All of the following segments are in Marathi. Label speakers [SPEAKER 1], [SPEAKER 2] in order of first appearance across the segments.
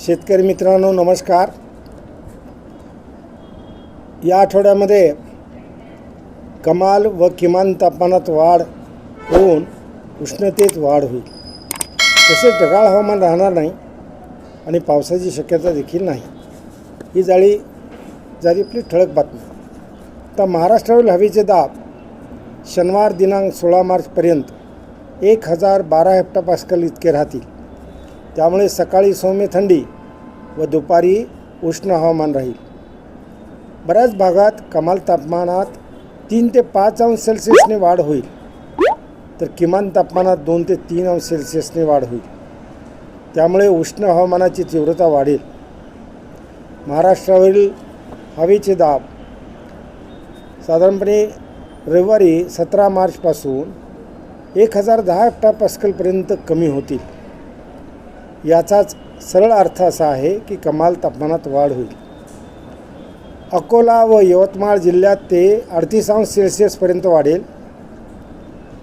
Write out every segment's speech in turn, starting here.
[SPEAKER 1] शेतकरी मित्रांनो नमस्कार. या आठवड्यामध्ये कमाल व किमान तापमानात वाढ होऊन उष्णतेत वाढ होईल. तसेच ढगाळ हवामान राहणार नाही आणि पावसाची शक्यता देखील नाही. ही जाळी झाली आपली ठळक बातमी. तर महाराष्ट्रावरील हवेचे दाब शनिवार दिनांक सोळा मार्चपर्यंत एक हजार बारा हेप्टापास्कल इतके राहतील. त्यामुळे सकाळी सौम्य थंडी व दुपारी उष्ण हवामान राहील. बऱ्याच भागात कमाल तापमानात तीन ते पाच अंश सेल्सिअसने वाढ होईल. तर किमान तापमानात दोन ते तीन अंश सेल्सिअसने वाढ होईल. त्यामुळे उष्ण हवामानाची तीव्रता वाढेल. महाराष्ट्रावरील हवेचे दाब. साधारणपणे रविवारी सतरा मार्चपासून एक हजार दहा हेक्टापास्कलपर्यंत कमी होतील. याचाच सरळ अर्थ असा आहे की कमाल तापमानात वाढ होईल. अकोला व यवतमाळ जिल्ह्यात ते अडतीस अंश सेल्सिअसपर्यंत वाढेल.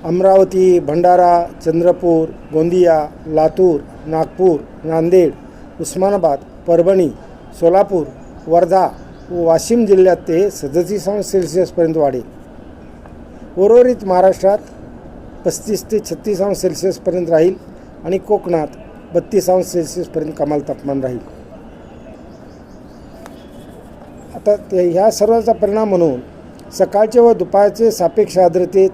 [SPEAKER 1] अमरावती भंडारा चंद्रपूर गोंदिया लातूर नागपूर नांदेड उस्मानाबाद परभणी सोलापूर वर्धा व वाशिम जिल्ह्यात ते सदतीस अंश सेल्सिअसपर्यंत वाढेल. उर्वरित महाराष्ट्रात पस्तीस ते छत्तीस अंश सेल्सिअसपर्यंत राहील आणि कोकणात बत्तीस अंश सेल्सिअसपर्यंत कमाल तापमान राहील. आता ते ह्या सर्वाचा परिणाम म्हणून सकाळचे व दुपारचे सापेक्ष आर्द्रतेत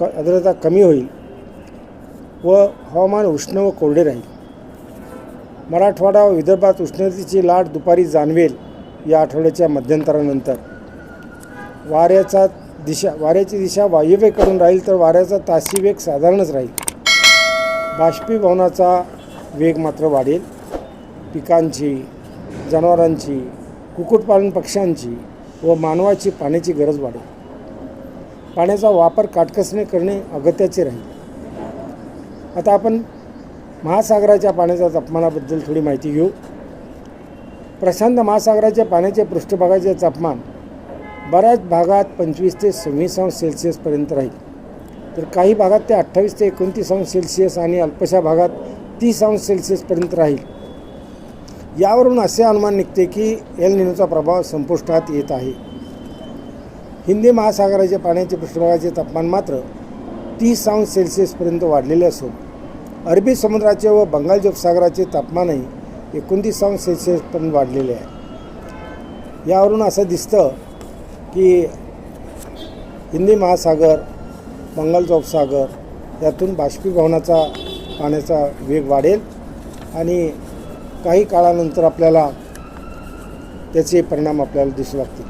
[SPEAKER 1] क आर्द्रता कमी होईल व हवामान उष्ण व कोरडे राहील. मराठवाडा व विदर्भात उष्णतेची लाट दुपारी जाणवेल या आठवड्याच्या मध्यंतरानंतर. वाऱ्याचा दिशा वाऱ्याची दिशा वायव्येकडून राहील तर वाऱ्याचा तासी वेग साधारणच राहील. बाष्पीभवनाचा वेग मात्र वाढेल. पिकांची जनावरांची कुक्कुटपालन पक्ष्यांची व मानवाची पाण्याची गरज वाढेल. पाण्याचा वापर काटकसने करणे अगत्याचे राहील. आता आपण महासागराच्या पाण्याच्या तापमानाबद्दल थोडी माहिती घेऊ. प्रशांत महासागराच्या पाण्याच्या पृष्ठभागाचे तापमान बऱ्याच भागात पंचवीस ते सव्वीस अंश सेल्सिअसपर्यंत राहील. तर काही भागात ते अठ्ठावीस ते एकोणतीस अंश सेल्सिअस आणि अल्पशा भागात तीस अंश सेल्सिअसपर्यंत राहील. यावरून असे अनुमान निघते की एल निनोचा प्रभाव संपुष्टात येत आहे. हिंदी महासागराच्या पाण्याचे पृष्ठभागाचे तापमान मात्र तीस अंश सेल्सिअसपर्यंत वाढलेले असून अरबी समुद्राचे व बंगाल उपसागराचे तापमानही एकोणतीस अंश सेल्सिअसपर्यंत वाढलेले आहे. यावरून असं दिसतं की हिंदी महासागर बंगालचा सागर यातून बाष्पीभवनाचा पाण्याचा वेग वाढेल आणि काही काळानंतर आपल्याला त्याचे परिणाम आपल्याला दिसू लागतील.